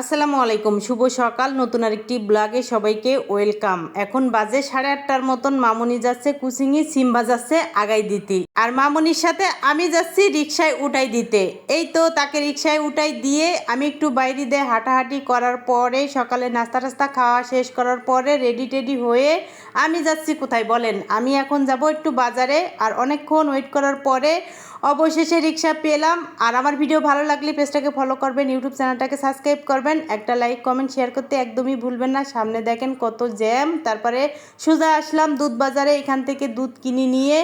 আসসালামু আলাইকুম, শুভ সকাল। নতুন আরেকটি ব্লগে সবাইকে ওয়েলকাম। এখন বাজে সাড়ে আটটার মতন, মামুনি যাচ্ছে কুচিঙি সিম্বা যাচ্ছে আগাই দিতে। আর মামুনির সাথে আমি যাচ্ছি রিক্সায় উঠাই দিতে। এই তো তাকে রিক্সায় উঠাই দিয়ে আমি একটু বাইরে দিয়ে হাঁটাহাঁটি করার পরে, সকালে নাস্তা টাস্তা খাওয়া শেষ করার পরে রেডি টেডি হয়ে আমি যাচ্ছি কোথায় বলেন? আমি এখন যাব একটু বাজারে। আর অনেকক্ষণ ওয়েট করার পরে অবশেষে রিক্সা পেলাম। আর আমার ভিডিও ভালো লাগলে পেজটাকে ফলো করবেন ইউটিউব চ্যানেলটাকে সাবস্ক্রাইব করবেন। একটা লাইক কমেন্ট শেয়ার করতে একদমই ভুলবেন না। সামনে দেখেন কত জ্যাম তারপরে সোজা আসলাম দুধ বাজারে, এখান থেকে দুধ কিনে নিয়ে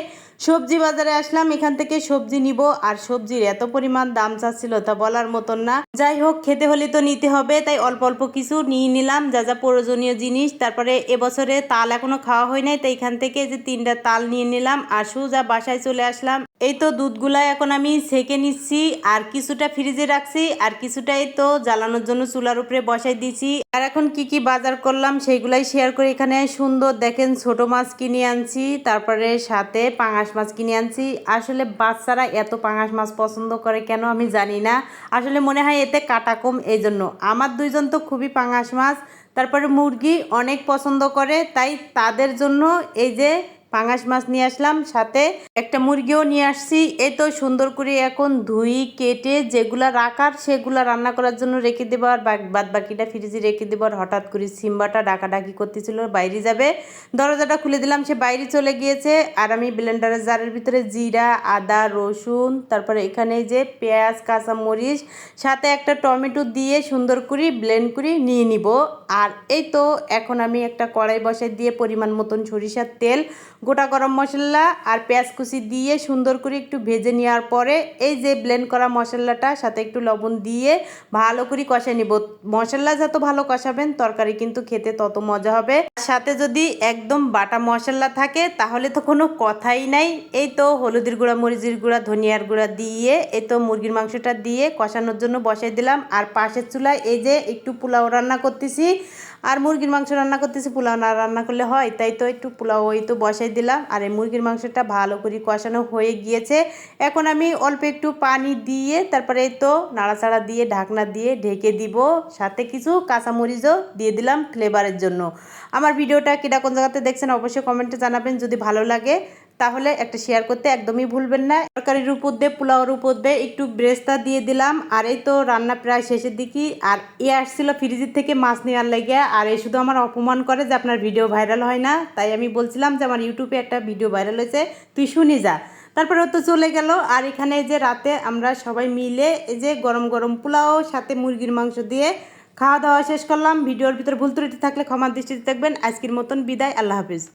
সবজি বাজারে আসলাম। এখান থেকে সবজি নিব। আর সবজির এত পরিমাণ দাম চাচ্ছিল তা বলার মতন না। যাই হোক, খেতে হলে তো নিতে হবে, তাই অল্প অল্প কিছু নিয়ে নিলাম, যা যা প্রয়োজনীয় জিনিস। তারপরে এবছরে তাল এখনও খাওয়া হয় নাই, তাই এখান থেকে যে তিনটা তাল নিয়ে নিলাম। আর সোজা বাসায় চলে আসলাম। এই তো দুধগুলা এখন আমি সেকে নিচ্ছি, আর কিছুটা ফ্রিজে রাখছি, আর কিছুটা এই তো জ্বালানোর জন্য চুলার উপরে বসাই দিয়েছি। আর এখন কি কি বাজার করলাম সেইগুলাই শেয়ার করে এখানে সুন্দর দেখেন ছোট মাছ কিনে আনছি, তারপরে সাথে পাঙাশ মাছ কিনে আনছি। আসলে বাচ্চারা এত পাঙাশ মাছ পছন্দ করে কেন আমি জানি না। আসলে মনে হয় এতে কাটা কম, এই জন্য। আমার দুইজন তো খুবই পাঙাশ মাছ, তারপরে মুরগি অনেক পছন্দ করে, তাই তাদের জন্য এই যে পাঙাশ মাছ নিয়ে আসলাম, সাথে একটা মুরগিও নিয়ে আসছি। এই তো সুন্দর করে এখন ধুই, কেটে যেগুলা রাখার সেগুলা রান্না করার জন্য রেখে দেবো আর বাদ বাকিটা ফ্রিজে রেখে দেবো আর হঠাৎ করে সিম্বাটা ডাকাডাকি করতেছিল, বাইরে যাবে। দরজাটা খুলে দিলাম, সে বাইরে চলে গিয়েছে। আর আমি ব্লেন্ডারের জারের ভিতরে জিরা, আদা, রসুন, তারপরে এখানে যে পেঁয়াজ, কাঁচামরিচ, সাথে একটা টমেটো দিয়ে সুন্দর করে ব্লেন্ড করে নিয়ে নিব। আর এই তো এখন আমি একটা কড়াই বসাই দিয়ে পরিমাণ মতন সরিষার তেল গোটা গরম মশলা আর পেঁয়াজ কুচি দিয়ে সুন্দর করে একটু ভেজে নেওয়ার পরে এই যে ব্লেন্ড করা মশলাটা, সাথে একটু লবণ দিয়ে ভালো করে কষে নিব। মশলা যত ভালো কষাবেন, তরকারি কিন্তু খেতে তত মজা হবে। সাথে যদি একদম বাটা মশলা থাকে, তাহলে তো কোনো কথাই নাই। এই তো হলুদের গুঁড়া, মরিচের গুঁড়া, ধনিয়ার গুঁড়া দিয়ে, এই তো মুরগির মাংসটা দিয়ে কষানোর জন্য বসাই দিলাম। আর পাশের চুলায় এই যে একটু পোলাও রান্না করতেছি। আর মুরগির মাংস রান্না করতেছি, পোলাও না রান্না করলে হয়। তাই তো একটু পোলাও ওই তো বসাই দিলাম। আর এই মুরগির মাংসটা ভালো করে কষানো হয়ে গিয়েছে। এখন আমি অল্প একটু পানি দিয়ে তারপরে তো নাড়াচাড়া দিয়ে, ঢাকনা দিয়ে ঢেকে দিব। সাথে কিছু কাঁচামরিচও দিয়ে দিলাম ফ্লেভারের জন্য। আমার ভিডিওটা কিনা কোন জায়গাতে দেখছেন অবশ্যই কমেন্টে জানাবেন। যদি ভালো লাগে তাহলে একটা শেয়ার করতে একদমই ভুলবেন না। তরকারির উপর দিয়ে পোলাওর উপর দিয়ে একটু ব্রেস্তা দিয়ে দিলাম। আর এই তো রান্না প্রায় শেষের দিকে। আর এ আসছিল ফ্রিজের থেকে মাছ নেওয়ার লেগে। আর এই শুধু আমার অপমান করে যে আপনার ভিডিও ভাইরাল হয় না। তাই আমি বলছিলাম যে আমার ইউটিউবে একটা ভিডিও ভাইরাল হয়েছে, তুই শুনি যা। তারপরে ও তো চলে গেল। আর এখানে যে রাতে আমরা সবাই মিলে এই যে গরম গরম পোলাও, সাথে মুরগির মাংস দিয়ে খাওয়া দাওয়া শেষ করলাম। ভিডিওর ভিতরে ভুল ত্রুটি থাকলে ক্ষমার দৃষ্টিতে দেখবেন। আজকের মতন বিদায়। আল্লাহ হাফিজ।